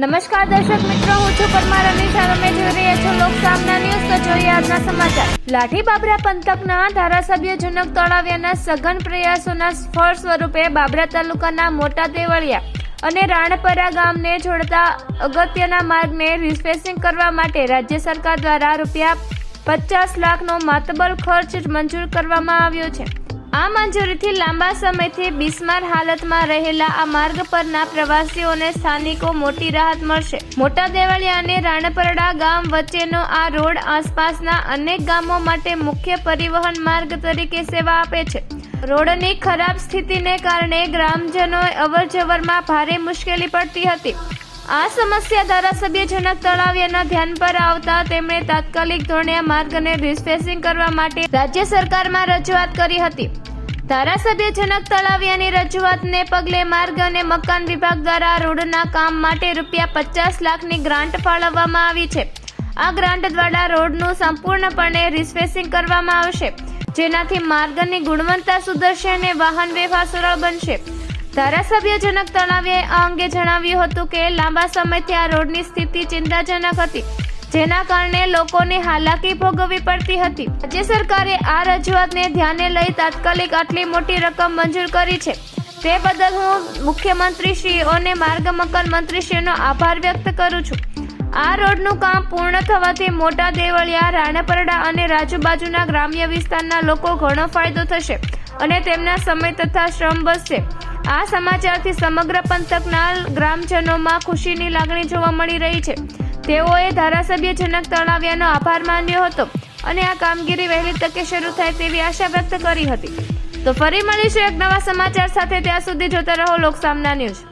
નમસ્કાર દર્શક મિત્રો, હું છું પરમાર અને તમે જોઈ રહ્યા છો લોક સામના ન્યૂઝ. તો જોઈએ આજના સમાચાર. લાઠી બાબરા પંથકના ધારાસભ્ય જનક તળાવિયાના સઘન પ્રયાસોના ફળ સ્વરૂપે બાબરા તાલુકાના મોટા દેવળિયા અને રાણપરા ગામને જોડતા અગત્યના માર્ગને રિફેસિંગ કરવા માટે રાજ્ય સરકાર દ્વારા રૂપિયા પચાસ લાખનો માતબલ ખર્ચ મંજૂર કરવામાં આવ્યો છે. આ મંજૂરીથી લાંબા સમયથી બિસ્માર હાલતમાં રહેલા આ માર્ગ પરના પ્રવાસીઓને સ્થાનિકો મોટી રાહત મળશે. મોટા દેવળિયા અને રાણપરડા ગામ વચ્ચેનો આ રોડ આસપાસના અનેક ગામો માટે મુખ્ય પરિવહન માર્ગ તરીકે સેવા આપે છે. રોડની ખરાબ સ્થિતિને કારણે ગ્રામજનોએ અવરજવરમાં ભારે મુશ્કેલી પડતી હતી. આ સમસ્યા ધારાસભ્ય જનક તળાવિયાના ધ્યાન પર આવતા તેમણે તાત્કાલિક ધોરણે આ માર્ગને રિસ્પેસિંગ કરવા માટે રાજ્ય સરકારમાં રજૂઆત કરી હતી. ધારાસભ્ય જનક તળાવિયાની રજૂઆતને પગલે માર્ગ અને મકાન વિભાગ દ્વારા રોડના કામ માટે રૂપિયા પચાસ લાખની ગ્રાન્ટ ફાળવવામાં આવી છે. આ ગ્રાન્ટ દ્વારા રોડનું સંપૂર્ણપણે રિસ્પેસિંગ કરવામાં આવશે, જેનાથી માર્ગની ગુણવત્તા સુધરશે અને વાહન વ્યવહાર સરળ બનશે. ધારાસભ્ય જનક આ અંગે જણાવ્યું હતું કે લાંબા સમયથી આ રોડની સ્થિતિ ચિંતાજનક હતી, જેના કારણે લોકોને હાલાકી ભોગવવી પડતી હતી. રાજ્ય સરકારે આ રજૂઆતને ધ્યાને લઈ તાત્કાલિક આટલી મોટી રકમ મંજૂર કરી છે. તે બદલ હું મુખ્યમંત્રીશ્રીઓને, માર્ગ મકાન મંત્રીશ્રીનો આભાર વ્યક્ત કરું છું. આ રોડનું કામ પૂર્ણ થવાથી મોટા દેવળિયા, રાણાપરડા અને રાજુબાજુના ગ્રામ્ય વિસ્તારના લોકો ઘણો ફાયદો થશે અને તેમના સમય તથા શ્રમ બચશે આ સમાચારથી સમગ્ર પંથકના ગ્રામજનોમાં ખુશીની લાગણી જોવા મળી રહી છે. તેઓએ ધારાસભ્ય જનક તળાવિયાનો આભાર માન્યો હતો અને આ કામગીરી વહેલી તકે શરૂ થાય તેવી આશા વ્યક્ત કરી હતી. તો ફરી મળીશું એક નવા સમાચાર સાથે, ત્યાં સુધી જોતા રહો લોકસામના ન્યૂઝ.